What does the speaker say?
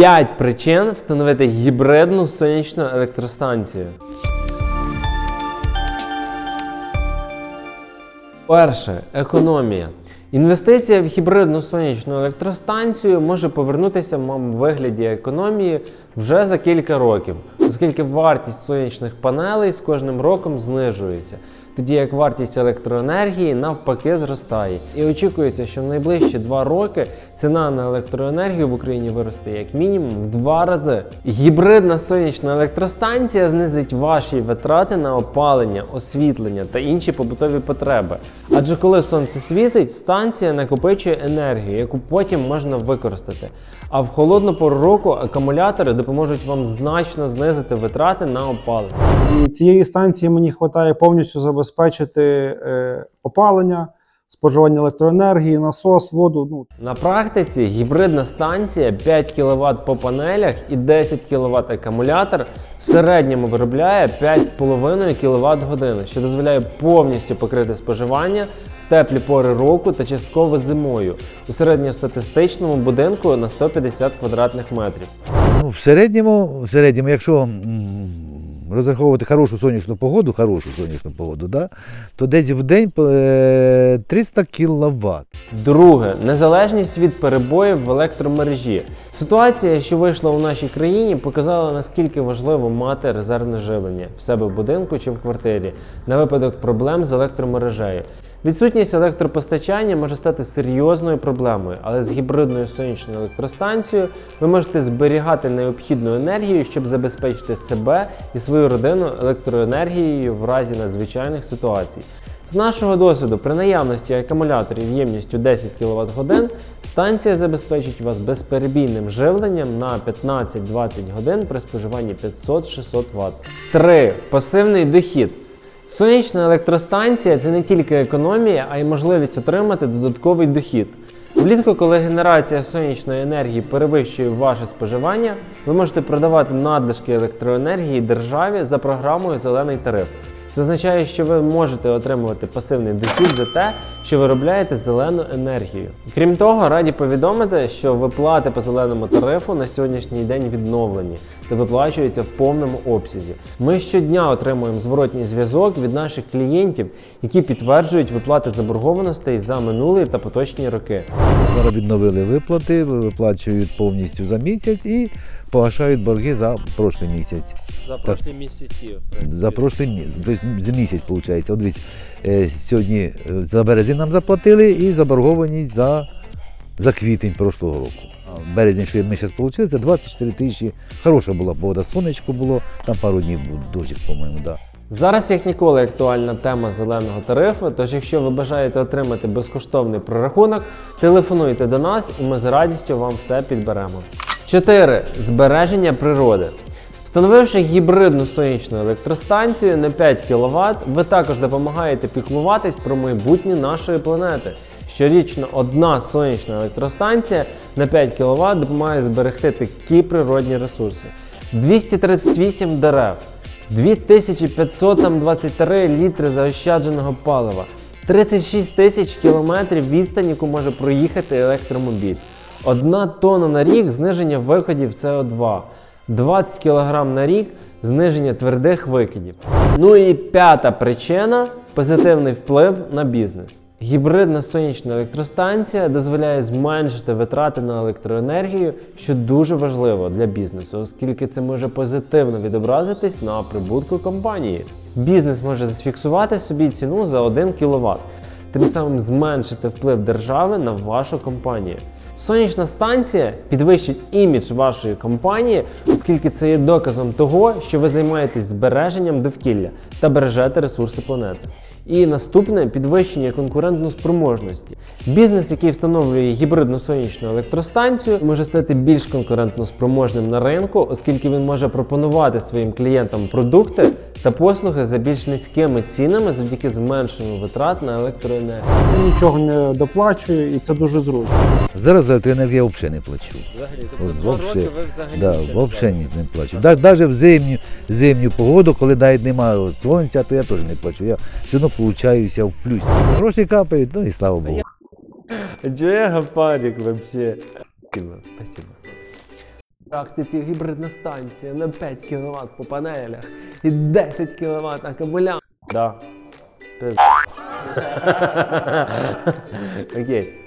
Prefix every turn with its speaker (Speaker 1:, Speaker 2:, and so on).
Speaker 1: 5 причин встановити гібридну сонячну електростанцію. Перше економія. Інвестиція в гібридну сонячну електростанцію може повернутися в вигляді економії вже за кілька років, оскільки вартість сонячних панелей з кожним роком знижується, тоді як вартість електроенергії навпаки зростає. І очікується, що в найближчі два роки ціна на електроенергію в Україні виросте як мінімум в два рази. Гібридна сонячна електростанція знизить ваші витрати на опалення, освітлення та інші побутові потреби. Адже коли сонце світить, станція накопичує енергію, яку потім можна використати. А в холодну пору року акумулятори допоможуть вам значно знизити витрати на опалення.
Speaker 2: І цієї станції мені вистачає повністю забезпечити е, опалення, споживання електроенергії, насос, воду. Ну,
Speaker 1: На практиці гібридна станція 5 кВт по панелях і 10 кВт акумулятор в середньому виробляє 5,5 кВт години, що дозволяє повністю покрити споживання теплі пори року та частково зимою у середньостатистичному будинку на 150 квадратних метрів.
Speaker 3: Ну, в середньому, в середньому, якщо розраховувати хорошу сонячну погоду, хорошу сонячну погоду, да, то десь в день е, 300 кВт.
Speaker 1: Друге незалежність від перебоїв в електромережі. Ситуація, що вийшла у нашій країні, показала наскільки важливо мати резервне живлення в себе в будинку чи в квартирі на випадок проблем з електромережею. Відсутність електропостачання може стати серйозною проблемою, але з гібридною сонячною електростанцією ви можете зберігати необхідну енергію, щоб забезпечити себе і свою родину електроенергією в разі надзвичайних ситуацій. З нашого досвіду, при наявності акумуляторів ємністю 10 кВт годин, станція забезпечить вас безперебійним живленням на 15-20 годин при споживанні 500-600 Вт. 3. Пасивний дохід. Сонячна електростанція це не тільки економія, а й можливість отримати додатковий дохід. Влітку, коли генерація сонячної енергії перевищує ваше споживання, ви можете продавати надлишки електроенергії державі за програмою Зелений тариф. Це означає, що ви можете отримувати пасивний дохід за те, що виробляєте зелену енергію. Крім того, раді повідомити, що виплати по зеленому тарифу на сьогоднішній день відновлені та виплачуються в повному обсязі. Ми щодня отримуємо зворотній зв'язок від наших клієнтів, які підтверджують виплати заборгованостей за минулі та поточні роки.
Speaker 3: Зараз відновили виплати, виплачують повністю за місяць і погашають борги за прошлий місяць.
Speaker 1: За
Speaker 3: прошлі
Speaker 1: місяці.
Speaker 3: За прошлий місяць, за місяць виходить. От дивіться, сьогодні е, за березень нам заплатили і заборгованість за, за квітень прошлого року. Березень, що ми зараз отримали, це 24 тисячі. Хороша була погода, сонечко було, там пару днів був дощик, по-моєму, да.
Speaker 1: Зараз як ніколи актуальна тема зеленого тарифу. Тож, якщо ви бажаєте отримати безкоштовний прорахунок, телефонуйте до нас і ми з радістю вам все підберемо. 4. Збереження природи. Встановивши гібридну сонячну електростанцію на 5 кВт, ви також допомагаєте піклуватись про майбутнє нашої планети. Щорічно одна сонячна електростанція на 5 кВт допомагає зберегти такі природні ресурси: 238 дерев, 2523 літри заощадженого палива, 36 тисяч кілометрів відстань, яку може проїхати електромобіль, одна тонна на рік зниження викидів СО2, 20 кг на рік зниження твердих викидів. Ну і п'ята причина позитивний вплив на бізнес. Гібридна сонячна електростанція дозволяє зменшити витрати на електроенергію, що дуже важливо для бізнесу, оскільки це може позитивно відобразитись на прибутку компанії. Бізнес може зафіксувати собі ціну за 1 кВт, тим самим зменшити вплив держави на вашу компанію. Сонячна станція підвищить імідж вашої компанії, оскільки це є доказом того, що ви займаєтесь збереженням довкілля та бережете ресурси планети. І наступне підвищення конкурентноспроможності. Бізнес, який встановлює гібридну сонячну електростанцію, може стати більш конкурентноспроможним на ринку, оскільки він може пропонувати своїм клієнтам продукти та послуги за більш низькими цінами завдяки зменшенню витрат на електроенергію.
Speaker 2: я нічого не доплачую, і це дуже зручно.
Speaker 3: Зараз за електроенергію я взагалі не плачу.
Speaker 1: Взагалі, ви взагалі
Speaker 3: Да, взагалі не плачу. Да- Навіть в зимню, зимню погоду, коли навіть немає сонця, то я теж не плачу. Я все одно получаюся в плюсі. Гроші капають, ну і слава Богу.
Speaker 1: Чого парік вообще? Спасибо, практиці гібридна станція на 5 кВт по панелях і 10 кВт акумулятор. Да. Окей.